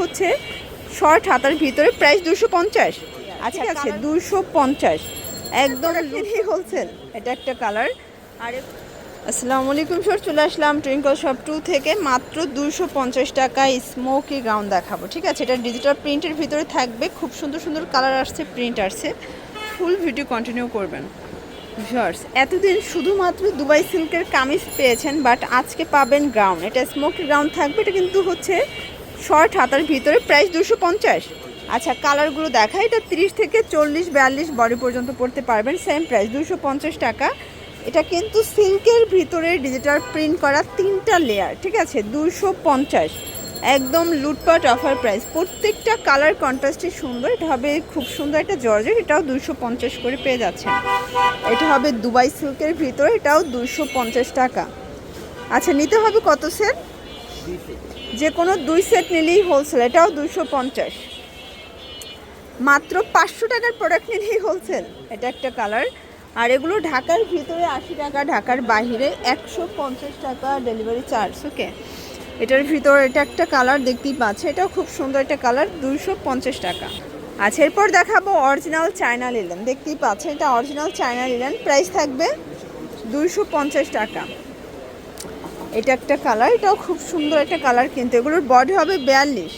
হচ্ছে শর্ট হাতার ভিতরে প্রাইস দুশো পঞ্চাশ। আচ্ছা আছে দুশো পঞ্চাশ। একদম হোলসেল এটা একটা কালার। আর আসসালামু আলাইকুম স্যার চলে আসলাম টুইঙ্কল শপ টু থেকে। মাত্র দুশো পঞ্চাশ টাকায় স্মোকি গাউন দেখাবো। ঠিক আছে এটা ডিজিটাল প্রিন্টের ভিতরে থাকবে। খুব সুন্দর সুন্দর কালার আসছে প্রিন্ট আসছে। ফুল ভিডিও কন্টিনিউ করবেন। ভিউয়ার্স এতদিন শুধুমাত্র দুবাই সিল্কের কামিজ পেয়েছেন বাট আজকে পাবেন গাউন এটা স্মোকি গাউন থাকবে এটা কিন্তু হচ্ছে শর্ট হাতার ভিতরে প্রাইস দুশো পঞ্চাশ। আচ্ছা কালারগুলো দেখা, এটা তিরিশ থেকে চল্লিশ, বিয়াল্লিশ বডি পর্যন্ত পড়তে পারবেন সেম প্রাইস দুশো পঞ্চাশ টাকা। এটা কিন্তু সিল্কের ভিতরে ডিজিটাল প্রিন্ট করা তিনটা লেয়ার ঠিক আছে? দুশো পঞ্চাশ। একদম লুটপাট অফার প্রাইস প্রত্যেকটা কালার কন্ট্রাস্টই সুন্দর, এটা হবে খুব সুন্দর একটা জর্জেট, এটাও দুশো পঞ্চাশ করে পেয়ে যাচ্ছেন। এটা হবে দুবাই সিল্কের ভিতরে, এটাও দুশো পঞ্চাশ টাকা। আচ্ছা নিতে হবে কত সেট। যে কোনো দুই সেট নিলেই হোলসেল এটাও দুশো পঞ্চাশ। মাত্র পাঁচশো টাকার প্রোডাক্ট নিলেই হোলসেল এটা একটা কালার আর এগুলো ঢাকার ভিতরে আশি টাকা, ঢাকার বাইরে একশো পঞ্চাশ টাকা ডেলিভারি চার্জ ওকে এটার ভিতরে এটা একটা কালার দেখতেই পাচ্ছে, এটাও খুব সুন্দর একটা কালার দুইশো পঞ্চাশ টাকা। আচ্ছা এরপর দেখাবো অরিজিনাল চায়না লিলেন দেখতেই পাচ্ছে, এটা অরিজিনাল চায়না লিলেন প্রাইস থাকবে দুইশো পঞ্চাশ টাকা। এটা একটা কালার, এটাও খুব সুন্দর একটা কালার কিন্তু। এগুলোর বডি হবে বিয়াল্লিশ।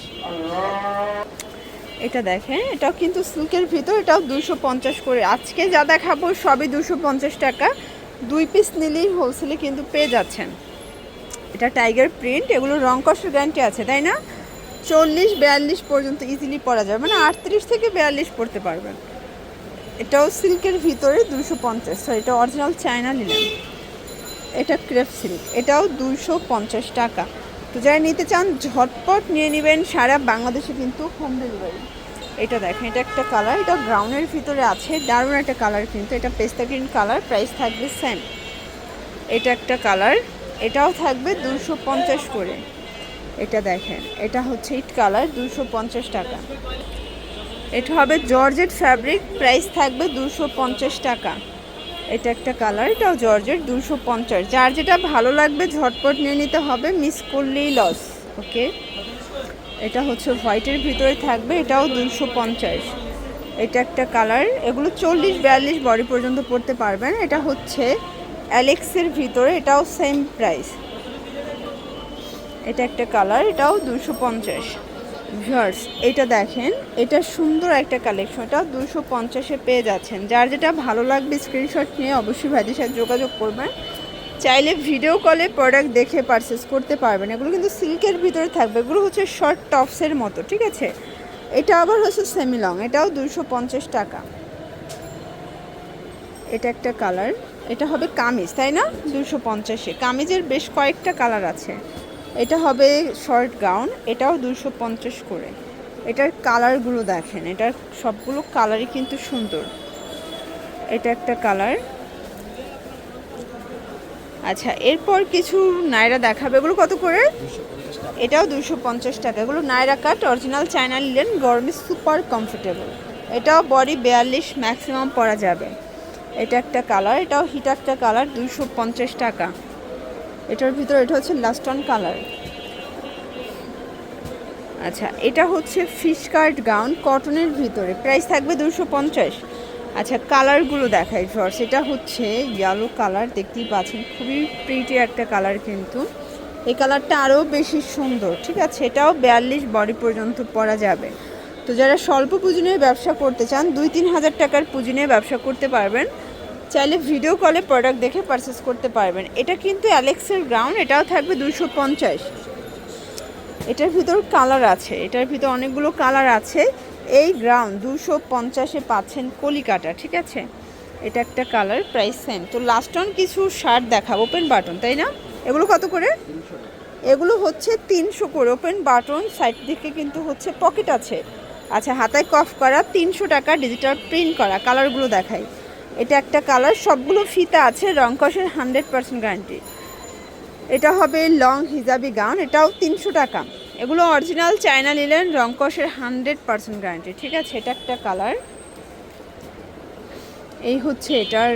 এটা দেখেন, এটাও কিন্তু সিল্কের ভিতর, এটাও দুশো পঞ্চাশ করে। আজকে যা দেখাবো সবই দুশো পঞ্চাশ টাকা। দুই পিস নিলেই হোলসেলে কিন্তু পেয়ে যাচ্ছেন। এটা টাইগার প্রিন্ট এগুলো রং কষের গ্যারান্টি আছে, তাই না? চল্লিশ, বিয়াল্লিশ পর্যন্ত ইজিলি পরা যাবে মানে আটত্রিশ থেকে বিয়াল্লিশ পড়তে পারবেন। এটাও সিল্কের ভিতরে দুশো পঞ্চাশ এটা অরিজিনাল চায়না নিলেন এটা ক্রেপ সিল্ক। এটাও দুশো পঞ্চাশ টাকা। তো যারা নিতে চান, ঝটপট নিয়ে নেবেন। সারা বাংলাদেশে কিন্তু হোম ডেলিভারি এটা দেখেন, এটা একটা কালার এটা ব্রাউনের ভিতরে আছে। দারুণ একটা কালার কিন্তু। এটা পেস্তা গ্রিন কালার প্রাইস থাকবে সেম এটা একটা কালার এটাও থাকবে দুশো পঞ্চাশ করে। এটা দেখেন, এটা হচ্ছে ইট কালার দুশো পঞ্চাশ টাকা। এটা হবে জর্জেট ফ্যাব্রিক প্রাইস থাকবে দুশো পঞ্চাশ টাকা। এটা একটা কালার, এটাও জর্জের, দুশো পঞ্চাশ। যার যেটা ভালো লাগবে ঝটপট নিয়ে নিতে হবে, মিস করলেই লস ওকে এটা হচ্ছে হোয়াইটের ভিতরে থাকবে, এটাও দুশো পঞ্চাশ। এটা একটা কালার, এগুলো চল্লিশ, বিয়াল্লিশ বডি পর্যন্ত পড়তে পারবেন। এটা হচ্ছে অ্যালেক্সের ভিতরে, এটাও সেম প্রাইস এটা একটা কালার, এটাও দুশো পঞ্চাশ। ভিউয়ার্স, এটা দেখেন, এটা সুন্দর একটা কালেকশন এটা দুশো পঞ্চাশে পেয়ে যাচ্ছেন। যার যেটা ভালো লাগবে স্ক্রিনশট নিয়ে অবশ্যই ভাইদের সাথে যোগাযোগ করবেন। চাইলে ভিডিও কলে প্রোডাক্ট দেখে পারচেস করতে পারবেন। এগুলো কিন্তু সিল্কের ভিতরে থাকবে। এগুলো হচ্ছে শর্ট টপসের মতো, ঠিক আছে? এটা আবার হচ্ছে সেমি লং এটাও দুশো পঞ্চাশ টাকা। এটা একটা কালার এটা হবে কামিজ, তাই না? দুশো পঞ্চাশে কামিজের বেশ কয়েকটা কালার আছে। এটা হবে শর্ট গাউন এটাও দুশো পঞ্চাশ করে। এটার কালারগুলো দেখেন এটার সবগুলো কালারই কিন্তু সুন্দর। এটা একটা কালার আচ্ছা এরপর কিছু নায়রা দেখাবে। এগুলো কত করে? এটাও দুশো পঞ্চাশ টাকা। এগুলো Naira cut original China linen গরমে সুপার কমফোর্টেবল এটাও বডি বিয়াল্লিশ ম্যাক্সিমাম পরা যাবে। এটা একটা কালার এটাও হিট একটা কালার দুশো পঞ্চাশ টাকা। এটার ভিতরে এটা হচ্ছে লাস্টন কালার আচ্ছা এটা হচ্ছে ফিশ কার্ট গাউন কটনের ভিতরে। প্রাইস থাকবে দুশো পঞ্চাশ। আচ্ছা কালারগুলো দেখাই ফার্স্ট এটা হচ্ছে ইয়েলো কালার দেখতেই পাচ্ছেন, খুবই প্রিটি একটা কালার কিন্তু। এই কালারটা আরও বেশি সুন্দর, ঠিক আছে? এটাও বিয়াল্লিশ বডি পর্যন্ত পরা যাবে। তো যারা স্বল্প পুঁজি ব্যবসা করতে চান, দুই তিন হাজার টাকার পুঁজি ব্যবসা করতে পারবেন। চাইলে ভিডিও কলে প্রোডাক্ট দেখে পারচেস করতে পারবেন। এটা কিন্তু অ্যালেক্সের গ্রাউন্ড এটাও থাকবে দুশো পঞ্চাশ। এটার ভিতর কালার আছে, এটার ভিতর অনেকগুলো কালার আছে। এই গ্রাউন্ড দুশো পঞ্চাশে পাচ্ছেন কলিকাটা ঠিক আছে? এটা একটা কালার প্রাইস সেম তো লাস্ট অন কিছু শার্ট দেখাবো ওপেন বাটন তাই না? এগুলো কত করে? এগুলো হচ্ছে তিনশো করে ওপেন বাটন সাইড দিকে কিন্তু হচ্ছে পকেট আছে। আচ্ছা হাতায় কফ করা, তিনশো টাকা ডিজিটাল প্রিন্ট করা কালারগুলো দেখাই। এটা একটা কালার, সবগুলো ফিতা আছে, রং কষের হান্ড্রেড পার্সেন্ট গ্যারান্টি। এটা হবে লং হিজাবি গাউন, এটাও তিনশো টাকা। এগুলো অরিজিনাল চায়না নিলেন রংকসের হান্ড্রেড পার্সেন্ট গ্যারান্টি। ঠিক আছে, এটা একটা কালার। এই হচ্ছে এটার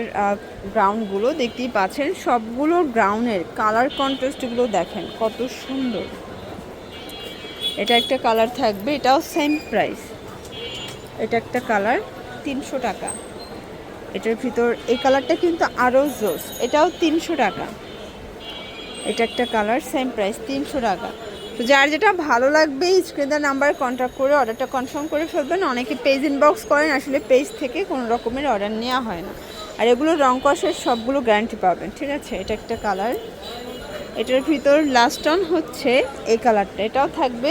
গ্রাউন্ডগুলো দেখতেই পাচ্ছেন। সবগুলো গ্রাউন্ডের কালার কন্ট্রাস্টগুলো দেখেন, কত সুন্দর। এটা একটা কালার থাকবে, এটাও সেম প্রাইস। এটা একটা কালার, তিনশো টাকা। এটার ভিতর, এই কালারটা কিন্তু আরও জোস। এটাও তিনশো টাকা। এটা একটা কালার সেম প্রাইস তিনশো টাকা। তো যার যেটা ভালো লাগবে স্ক্রিনের নাম্বারে কন্ট্যাক্ট করে অর্ডারটা কনফার্ম করে ফেলবেন। অনেকে পেজ ইনবক্স করেন, আসলে পেজ থেকে কোনো রকমের অর্ডার নেওয়া হয় না। আর এগুলো রং কষের সবগুলো গ্যারান্টি পাবেন, ঠিক আছে? এটা একটা কালার। এটার ভিতর লাস্ট অন হচ্ছে এই কালারটা। এটাও থাকবে